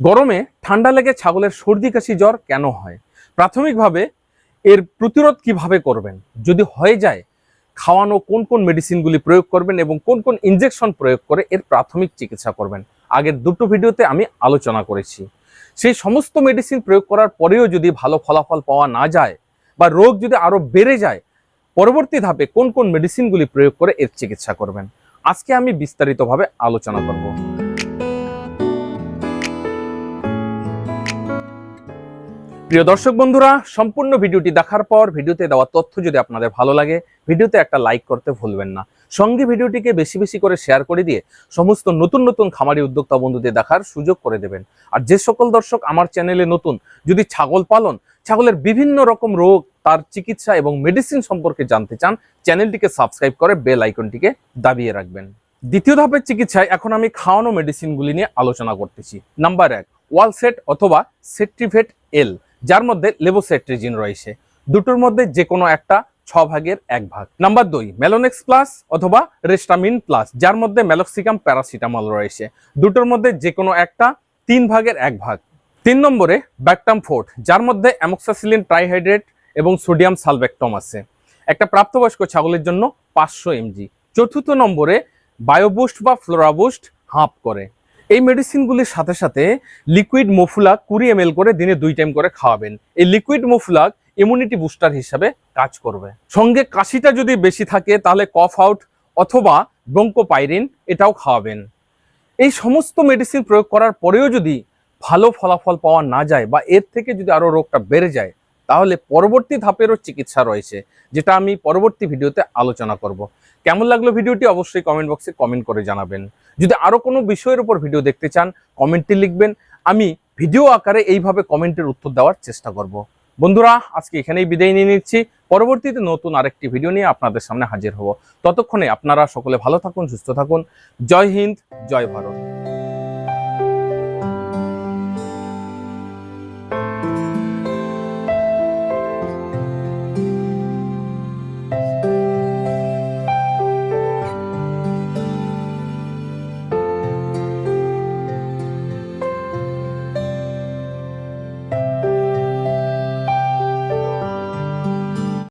গরমে ঠান্ডা লেগে ছাগলের সর্দি কাশি জ্বর কেন হয়? প্রাথমিকভাবে এর প্রতিরোধ কীভাবে করবেন? যদি হয়ে যায়, খাওয়ানো কোন কোন মেডিসিনগুলি প্রয়োগ করবেন এবং কোন কোন ইনজেকশন প্রয়োগ করে এর প্রাথমিক চিকিৎসা করবেন? আগের দুটো ভিডিওতে আমি আলোচনা করেছি। সেই সমস্ত মেডিসিন প্রয়োগ করার পরেও যদি ভালো ফলাফল পাওয়া না যায় বা রোগ যদি আরও বেড়ে যায়, পরবর্তী ধাপে কোন কোন মেডিসিনগুলি প্রয়োগ করে এর চিকিৎসা করবেন? আজকে আমি বিস্তারিতভাবে আলোচনা করব। প্রিয় দর্শক বন্ধুরা, সম্পূর্ণ ভিডিওটি দেখার পর ভিডিওতে দেওয়া তথ্য যদি আপনাদের ভালো লাগে, ভিডিওতে একটা লাইক করতে ভুলবেন না। সঙ্গে ভিডিওটিকে বেশি বেশি করে শেয়ার করে দিয়ে সমস্ত নতুন নতুন খামারি উদ্যোক্তা বন্ধুদের দেখার সুযোগ করে দেবেন। আর যে সকল দর্শক আমার চ্যানেলে নতুন, যদি ছাগল পালন, ছাগলের বিভিন্ন রকম রোগ, তার চিকিৎসা এবং মেডিসিন সম্পর্কে জানতে চান চ্যানেলটিকে সাবস্ক্রাইব করে বেল আইকনটিকে দাবিয়ে রাখবেন। দ্বিতীয় ধাপের চিকিৎসায় এখন আমি খাওয়ানো মেডিসিনগুলি নিয়ে আলোচনা করতেছি। নাম্বার এক ওয়ালসেট অথবা সেট্রিভেট এল যার মধ্যে লেবোসেট্রিজিন রয়েছে। দুটোর মধ্যে যে কোনো একটা, ছ ভাগের এক ভাগ। নাম্বার দুই, মেলোনেক্স প্লাস অথবা রেস্টামিন প্লাস, যার মধ্যে মেলক্সিকাম প্যারাসিটামল রয়েছে। দুটোর মধ্যে যে কোনো একটা, তিন ভাগের এক ভাগ। তিন নম্বরে, ব্যাকটাম ফোর্ট, যার মধ্যে অ্যামোক্সাসিলিন ট্রাইহাইড্রেট এবং সোডিয়াম সালভেক্টম আছে। একটা প্রাপ্তবয়স্ক ছাগলের জন্য পাঁচশো এমজি। চতুর্থ নম্বরে বায়োবুস্ট বা ফ্লোরাবুস্ট হাঁপ করে। এই মেডিসিনগুলির সাথে সাথে লিকুইড মোফুলাক কুড়ি এম করে দিনে দুই টাইম করে খাওয়াবেন। এই লিকুইড মোফুলাক ইমিউনিটি বুস্টার হিসাবে কাজ করবে। সঙ্গে কাশিটা যদি বেশি থাকে, তাহলে কফ আউট অথবা ব্রঙ্কোপাইরিন এটাও খাওয়াবেন। এই সমস্ত মেডিসিন প্রয়োগ করার পরেও যদি ভালো ফলাফল পাওয়া না যায় বা এর থেকে যদি আরও রোগটা বেড়ে যায় তাহলে পরবর্তী ধাপেরও চিকিৎসা রয়েছে, যেটা আমি পরবর্তী ভিডিওতে আলোচনা করব। কেমন লাগল ভিডিওটি অবশ্যই কমেন্ট বক্সে কমেন্ট করে জানাবেন। যদি আরও কোনো বিষয়ের উপর ভিডিও দেখতে চান কমেন্টে লিখবেন। আমি ভিডিও আকারে এইভাবে কমেন্টের উত্তর দেওয়ার চেষ্টা করব। বন্ধুরা, আজকে এখানেই বিদায় নিয়ে নিচ্ছি। পরবর্তীতে নতুন আরেকটি ভিডিও নিয়ে আপনাদের সামনে হাজির হব। ততক্ষণে আপনারা সকলে ভালো থাকুন, সুস্থ থাকুন। জয় হিন্দ, জয় ভারত।